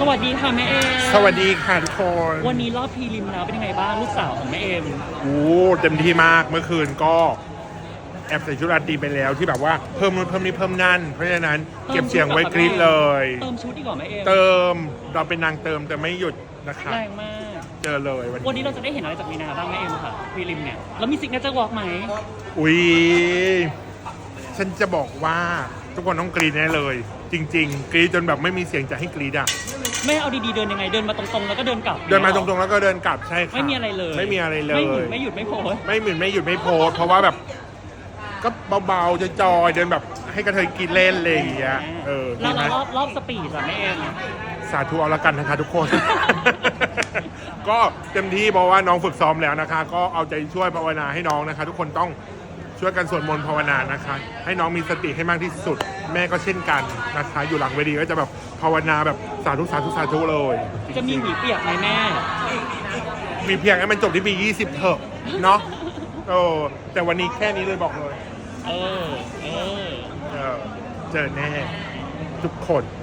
สวัสดีค่ะแม่เอมสวัสดีค่ะทุกคนวันนี้รอบพรีลิมแล้วเป็นยังไงบ้างลูกสาวของแม่เอมโอ้เต็มที่มากเมื่อคืนก็แอบใส่ชุดราตรีไปแล้วที่แบบว่าเพิ่มนู่นเพิ่มนี่เพิ่มนั่น เพราะฉะนั้นเก็บเสียงไว้กรี๊ดเลย เติมชุดดีกว่าแม่เอมเติมเราเป็นนางเติมแต่ไม่หยุดนะคะแรงมากเจอเลยวันวันนี้นี้เราจะได้เห็นอะไรจากมีนาบ้างแม่เอมค่ะพรีลิมเนี่ยแล้วมีซิกเนเจอร์วอล์กไหมอุ้ยฉันจะบอกว่าทุกคนต้องกรี๊ดแน่เลย จริง ๆ กรี๊ดจนแบบไม่มีเสียงจะให้กรี๊ดอะ แม่เอาดีๆเดินยังไงเดินมาตรงๆ แล้วก็เดินกลับเดินมาตรงๆแล้วก็เดินกลับใช่ค่ะไม่มีอะไรเลยไม่มีอะไรเลไม่หยุดยไม่หยุดไม่โผล่ไม่หมุนไม่หยุดไม่โพสเพราะว่าแบบก็เบาๆจะจอยๆเดินแบบให้กระเทยกินเล่นอะไรอย่างเงี้ยเออแล้ดีวไหมรอบรอบสปีดอะแม่เอมสาธุเอาละกันนะคะทุกคน ก็เต็มที่เพราะว่าน้องฝึกซ้อมแล้วนะคะ ก็เอาใจช่วยภาวนาให้น้องนะคะ ทุกคนต้อง ช่วยกันสวดมนต์ภาวนานะคะ ให้น้องมีสติให้มากที่สุด แม่ก็เช่นกันนะคะ อยู่หลังเวทีก็จะแบบภาวนาแบบสาธุสาธุสาธุเลยจะมีหวีเปียกไหมแม่ มีเพียงให้มันจบที่ปี20 เถอะเนาะโอ้แต่วันนี้แค่นี้เลยบอกเลย เออ เออ เออ เจอแน่ ทุกคนอ